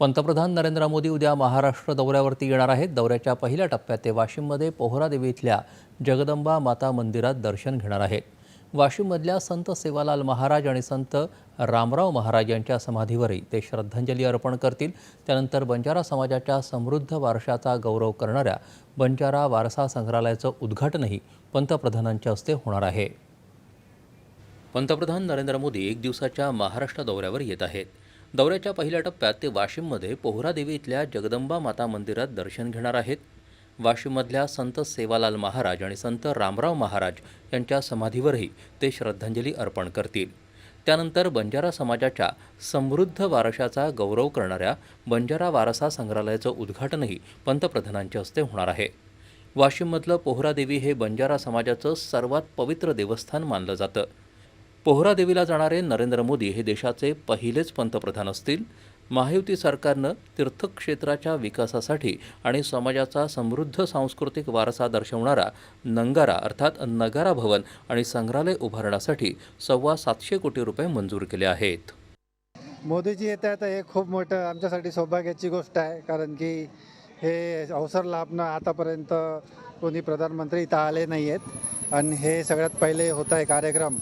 पंतप्रधान नरेंद्र मोदी उद्या महाराष्ट्र दौऱ्यावरती येणार आहेत. दौऱ्याच्या पहिल्या टप्प्यात ते वाशिममध्ये पोहरादेवी इथल्या जगदंबा माता मंदिरात दर्शन घेणार आहेत. वाशिममधल्या संत सेवालाल महाराज आणि संत रामराव महाराज यांच्या समाधीवरही ते श्रद्धांजली अर्पण करतील. त्यानंतर बंजारा समाजाच्या समृद्ध वारशाचा गौरव करणाऱ्या बंजारा वारसा संग्रहालयाचं उद्घाटनही पंतप्रधानांच्या हस्ते होणार आहे. पंतप्रधान नरेंद्र मोदी एक दिवसाच्या महाराष्ट्र दौऱ्यावर येत आहेत. दौऱ्याच्या पहिल्या टप्प्यात ते वाशिममध्ये पोहरादेवी इथल्या जगदंबा माता मंदिरात दर्शन घेणार आहेत. वाशिममधल्या संत सेवालाल महाराज आणि संत रामराव महाराज यांच्या समाधीवरही ते श्रद्धांजली अर्पण करतील. त्यानंतर बंजारा समाजाच्या समृद्ध वारशाचा गौरव करणाऱ्या बंजारा वारसा संग्रहालयाचं उद्घाटनही पंतप्रधानांच्या हस्ते होणार आहे. वाशिममधलं पोहरादेवी हे बंजारा समाजाचं सर्वात पवित्र देवस्थान मानलं जातं. पोहरादेवीला जाणारे नरेंद्र मोदी हे देशाचे पहिलेच पंतप्रधान असतील. महायुती सरकारनं तीर्थक्षेत्राच्या विकासासाठी आणि समाजाचा समृद्ध सांस्कृतिक वारसा दर्शवणारा नंगारा अर्थात नगारा भवन आणि संग्रहालय उभारण्यासाठी सव्वा सातशे कोटी रुपये मंजूर केले आहेत. मोदीजी येत आहेत हे खूप मोठं आमच्यासाठी सौभाग्याची गोष्ट आहे कारण की हे अवसर लाभणं आतापर्यंत कोणी प्रधानमंत्री इथं आले नाही आहेत आणि हे सगळ्यात पहिले होत आहे कार्यक्रम.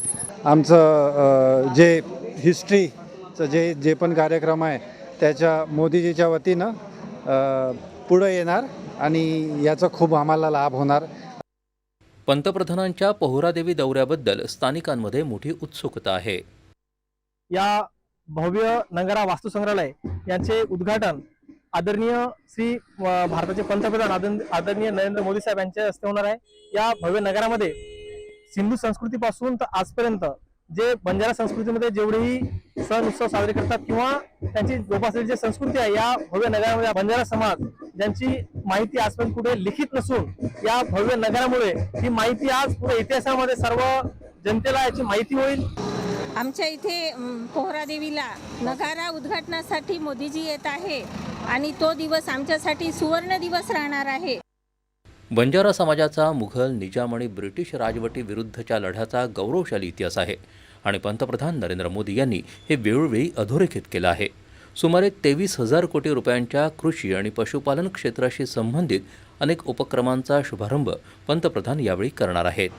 आमचं जे हिस्ट्रीचं जे जे पण कार्यक्रम आहे त्याच्या मोदीजीच्या वतीनं पुढं येणार आणि याचा खूप आम्हाला लाभ होणार. पंतप्रधानांच्या पोहरादेवी दौऱ्याबद्दल स्थानिकांमध्ये मोठी उत्सुकता आहे. या भव्य नगरा वास्तू संग्रहालय यांचे उद्घाटन आदरणीय श्री भारताचे पंतप्रधान आदरणीय नरेंद्र मोदी साहेब यांच्या हस्ते होणार आहे. या भव्य नगरामध्ये सिंधू संस्कृतीपासून तर आजपर्यंत जे बंजारा संस्कृतीमध्ये जेवढेही सण उत्सव साजरे करतात किंवा त्यांची जोपासलेली जी संस्कृती आहे या भव्य नगरामध्ये बंजारा समाज ज्यांची माहिती आजपर्यंत कुठे लिखित नसून या भव्य नगरामुळे ही माहिती आज पुढे इतिहासामध्ये सर्व जनतेला याची माहिती होईल. आमच्या इथे पोहरादेवीला नगारा उद्घाटनासाठी मोदीजी येत आहे आणि तो दिवस आमच्यासाठी सुवर्ण दिवस राहणार आहे. बंजारा समाजाचा मुघल निजाम आणि ब्रिटिश राजवटी विरुद्धच्या लढ्याचा गौरवशाली इतिहास आहे. आणि पंतप्रधान नरेंद्र मोदी यांनी हे वेळोवेळी अधोरेखित केलं आहे. सुमारे तेवीस हजार कोटी रुपयांच्या कृषी आणि पशुपालन क्षेत्राशी संबंधित अनेक उपक्रमांचा शुभारंभ पंतप्रधान यावेळी करणार आहेत.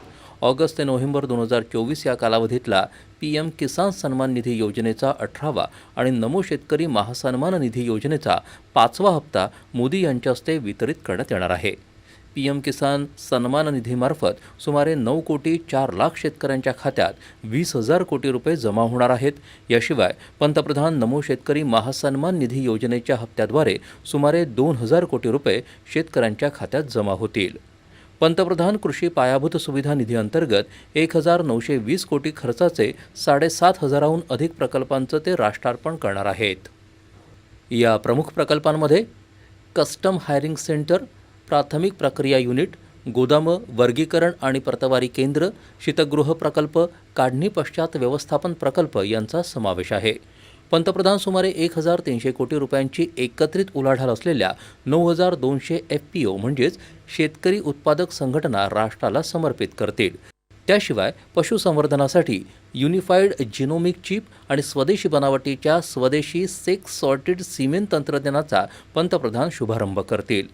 ऑगस्ट ते नोव्हेंबर दोन हजार चोवीस या कालावधीतला पी एम किसान सन्मान निधी योजनेचा अठरावा आणि नमो शेतकरी महासन्मान निधी योजनेचा पाचवा हप्ता मोदी यांच्या हस्ते वितरित करण्यात येणार आहे. पी एम किसान सन्मान निधीमार्फत सुमारे नऊ कोटी चार लाख शेतकऱ्यांच्या खात्यात वीस हजार कोटी रुपये जमा होणार आहेत. याशिवाय पंतप्रधान नमो शेतकरी महासन्मान निधी योजनेच्या हप्त्याद्वारे सुमारे दोन हजार कोटी रुपये शेतकऱ्यांच्या खात्यात जमा होतील. पंतप्रधान कृषी पायाभूत सुविधा निधी अंतर्गत एक हजार नऊशे वीस कोटी खर्चाचे साडेसात हजाराहून अधिक प्रकल्पांचं ते राष्ट्रार्पण करणार आहेत. या प्रमुख प्रकल्पांमध्ये कस्टम हायरिंग सेंटर प्राथमिक प्रक्रिया युनिट गोदामं वर्गीकरण आणि प्रतवारी केंद्र शीतगृह प्रकल्प काढणी पश्चात व्यवस्थापन प्रकल्प यांचा समावेश आहे. पंतप्रधान सुमारे एक हजार तीनशे कोटी रुपयांची एकत्रित उलाढाल असलेल्या नऊ हजार दोनशे एफ पी ओ म्हणजेच शेतकरी उत्पादक संघटना राष्ट्राला समर्पित करतील. त्याशिवाय पशुसंवर्धनासाठी युनिफाईड जिनोमिक चिप आणि स्वदेशी बनावटीच्या स्वदेशी सेक्स सॉर्टेड सिमेंट तंत्रज्ञानाचा पंतप्रधान शुभारंभ करतील.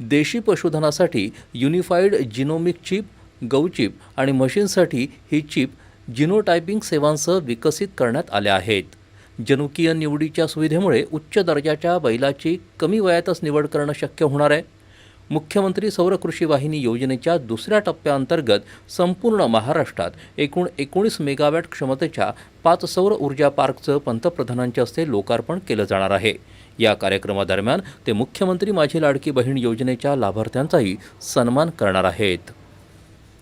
देशी पशुधनासाठी युनिफाईड जिनोमिक चिप गौचिप आणि मशीनसाठी ही चिप जिनोटायपिंग सेवांसह विकसित करण्यात आल्या आहेत. जनुकीय निवडीच्या सुविधेमुळे उच्च दर्जाच्या बैलाची कमी वयातच निवड करणं शक्य होणार आहे. मुख्यमंत्री सौर कृषी वाहिनी योजनेच्या दुसऱ्या टप्प्याअंतर्गत संपूर्ण महाराष्ट्रात एकूण एकोणीस मेगावॅट क्षमतेच्या पाच सौर ऊर्जा पार्कचं पंतप्रधानांच्या हस्ते लोकार्पण केलं जाणार आहे. या कार्यक्रमादरम्यान ते मुख्यमंत्री माझी लाडकी बहीण योजनेच्या लाभार्थ्यांचाही सन्मान करणार आहेत.